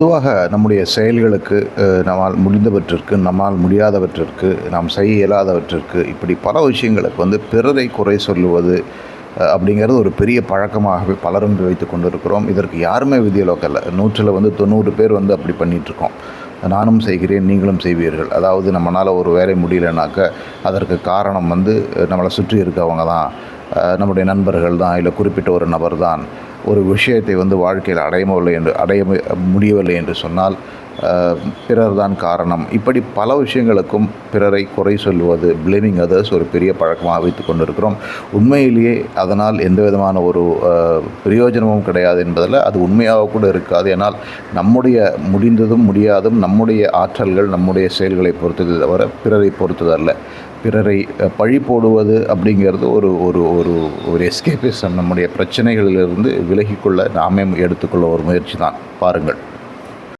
பொதுவாக நம்முடைய செயல்களுக்கு நம்மால் முடிந்தவற்றிற்கு நம்மால் முடியாதவற்றிற்கு நாம் செய்ய இயலாதவற்றிற்கு இப்படி பல விஷயங்களுக்கு வந்து பிறரை குறை சொல்லுவது அப்படிங்கிறது ஒரு பெரிய பழக்கமாகவே பலரும் வைத்து கொண்டிருக்கிறோம். இதற்கு யாருமே விதியலோக்கல்ல நூற்றில் வந்து தொண்ணூறு பேர் வந்து அப்படி பண்ணிகிட்ருக்கோம் நானும் செய்கிறேன் நீங்களும் செய்வீர்கள். அதாவது நம்மளால் ஒரு வேலை முடியலனாக்க அதற்கு காரணம் வந்து நம்மளை சுற்றி இருக்கவங்க தான். நம்முடைய நண்பர்கள் தான் இல்லை குறிப்பிட்ட ஒரு நபர் தான். ஒரு விஷயத்தை வந்து வாழ்க்கையில் அடையவில்லை என்று அடைய முடியவில்லை என்று சொன்னால் பிறர்தான் காரணம். இப்படி பல விஷயங்களுக்கும் பிறரை குறை சொல்வது பிளேமிங் அதர்ஸ் ஒரு பெரிய பழக்கமாக வைத்து கொண்டிருக்கிறோம். உண்மையிலேயே அதனால் எந்த விதமான ஒரு பிரயோஜனமும் கிடையாது என்பதில் அது உண்மையாக கூட இருக்காது. ஏன்னால் நம்முடைய முடிந்ததும் முடியாதும் நம்முடைய ஆற்றல்கள் நம்முடைய செயல்களை பொறுத்தது தவிர பிறரை பொறுத்ததல்ல பிறரை பழி போடுவது அப்படிங்கிறது ஒரு ஒரு ஒரு ஒரு எஸ்கேபிசம் நம்முடைய பிரச்சனைகளிலிருந்து விலகிக்கொள்ள நாமே எடுத்துக்கொள்ள ஒரு முயற்சி தான். பாருங்கள்.